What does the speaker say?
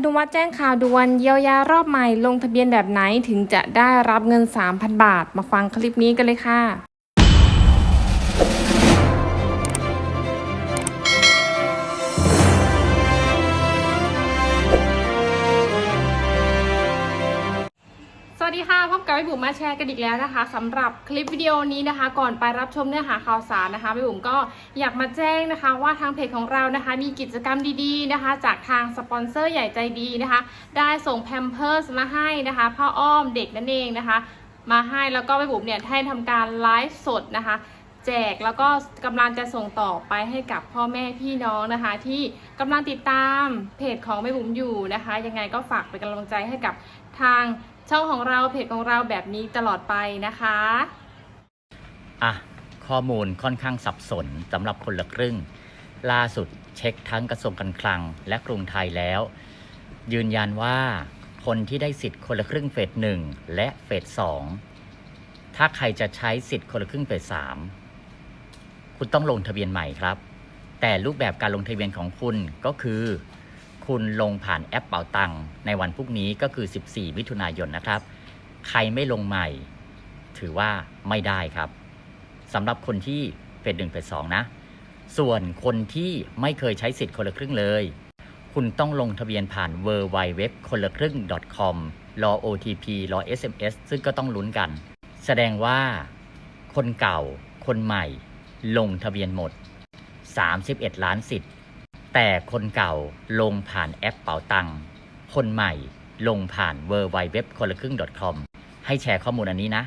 อนุมัติแจ้งข่าวด่วนเยียวยารอบใหม่ลงทะเบียนแบบไหนถึงจะได้รับเงิน 3,000 บาท มาฟังคลิปนี้กันเลยค่ะ วัสดีค่ะพบกับพี่บุ๋มมาแชร์กันอีกแล้วนะคะสำหรับคลิปวิดีโอนี้นะคะ ก่อนไปรับชมเนื้อหาข่าวสารนะคะพี่บุ๋มก็อยากมาแจ้งนะคะ ว่าทางเพจของเรานะคะ มีกิจกรรมดีๆนะคะ จากทางสปอนเซอร์ใหญ่ใจดีนะคะ ได้ส่งแพมเพิร์สมาให้นะคะผ้าอ้อมเด็กนั่นเองนะคะ มาให้แล้วก็พี่บุ๋มเนี่ยให้ทำการไลฟ์สดนะคะ แจกแล้วก็กำลังจะส่งต่อไปให้กับพ่อแม่พี่น้องนะคะ ที่กำลังติดตามเพจของแม่บุ๋มอยู่นะคะ ยังไงก็ฝากเป็นกำลังใจให้กับทางช่องของเราเพจของเราแบบนี้ตลอดไปนะคะอะข้อมูลค่อนข้างสับสนสำหรับคนละครึ่ง ล่าสุดเช็คทั้งกระทรวงการคลังและกรุงไทยแล้ว ยืนยันว่าคนที่ได้สิทธิ์คนละครึ่งเฟสหนึ่งและเฟสสองถ้าใครจะใช้สิทธิ์คนละครึ่งเฟสสาม คุณต้องลงทะเบียนใหม่ครับ แต่รูปแบบการลงทะเบียนของคุณก็คือ คุณลงผ่านแอปเป๋าตังค์ในวันพรุ่งนี้ก็คือ 14 มิถุนายนนะครับ ใครไม่ลงใหม่ ถือว่าไม่ได้ครับสำหรับคนที่เฟสหนึ่งเฟสสองนะ ส่วนคนที่ไม่เคยใช้สิทธิ์คนละครึ่งเลย คุณต้องลงทะเบียนผ่าน w w w คนละครึ่ง .com รอ OTP รอ SMS ซึ่งก็ต้องลุ้นกัน แสดงว่าคนเก่าคนใหม่ ลงทะเบียนหมด 31 ล้านสิทธิ์ แต่คนเก่าลงผ่านแอปเป๋าตังค์คนใหม่ลงผ่าน w w w คนละครึ่ง .com ให้แชร์ข้อมูลอันนี้นะ